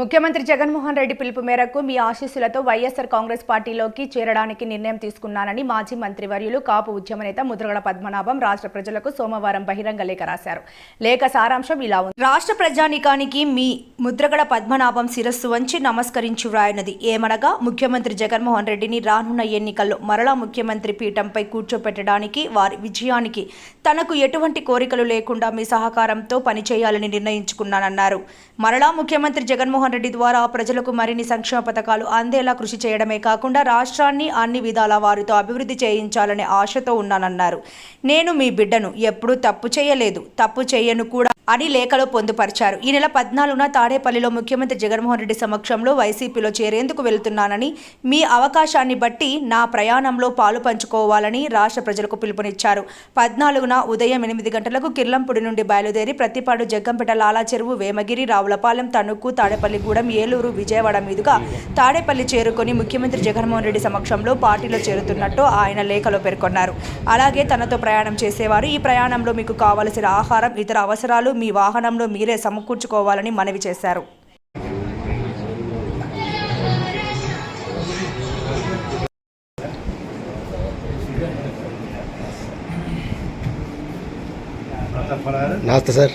ముఖ్యమంత్రి జగన్మోహన్ రెడ్డి పిలుపు మేరకు మీ ఆశీస్సులతో వైఎస్ఆర్ కాంగ్రెస్ పార్టీలోకి చేరడానికి నిర్ణయం తీసుకున్నానని మాజీ మంత్రివర్యులు కాపు ఉద్యమ నేత ముద్రగడ పద్మనాభం రాష్ట్ర ప్రజలకు సోమవారం బహిరంగ లేఖ రాశారు. లేఖ సారాంశం ఇలా ఉంది. రాష్ట్ర ప్రజానికానికి మీ ముద్రగడ పద్మనాభం శిరస్సు వంచి నమస్కరించి వ్రాయనది ఏమనగా ముఖ్యమంత్రి జగన్మోహన్ రెడ్డిని రానున్న ఎన్నికల్లో మరలా ముఖ్యమంత్రి పీఠంపై కూర్చోపెట్టడానికి వారి విజయానికి తనకు ఎటువంటి కోరికలు లేకుండా మీ సహకారంతో పనిచేయాలని నిర్ణయించుకున్నానన్నారు. మరలా ముఖ్యమంత్రి జగన్మోహన్ రెడ్డి ద్వారా ప్రజలకు మరిన్ని సంక్షేమ పథకాలు అందేలా కృషి చేయడమే కాకుండా రాష్ట్రాన్ని అన్ని విధాల వారితో అభివృద్ధి చేయించాలనే ఆశతో ఉన్నానన్నారు. నేను మీ బిడ్డను ఎప్పుడూ తప్పు చేయలేదు. తప్పు చేయను కూడా అని లేఖలో పొందుపరిచారు. ఈ నెల పద్నాలుగున తాడేపల్లిలో ముఖ్యమంత్రి జగన్మోహన్ రెడ్డి సమక్షంలో వైసీపీలో చేరేందుకు వెళ్తున్నానని మీ అవకాశాన్ని బట్టి నా ప్రయాణంలో పాలు పంచుకోవాలని రాష్ట్ర ప్రజలకు పిలుపునిచ్చారు. పద్నాలుగున ఉదయం ఎనిమిది గంటలకు కిర్లంపూడి నుండి బయలుదేరి ప్రతిపాడు జగ్గంపేట లాలా చెరువు వేమగిరి రావులపాలెం తణుకు తాడేపల్లి తాడేపల్లిగూడెం ఏలూరు విజయవాడ మీదుగా తాడేపల్లి చేరుకొని ముఖ్యమంత్రి జగన్మోహన్ రెడ్డి సమక్షంలో పార్టీలో చేరుతున్నట్టు ఆయన లేఖలో పేర్కొన్నారు. అలాగే తనతో ప్రయాణం చేసేవారు ఈ ప్రయాణంలో మీకు కావలసిన ఆహారం ఇతర అవసరాలు మీ వాహనంలో మీరే సమకూర్చుకోవాలని మనవి చేశారు. నమస్తే సార్.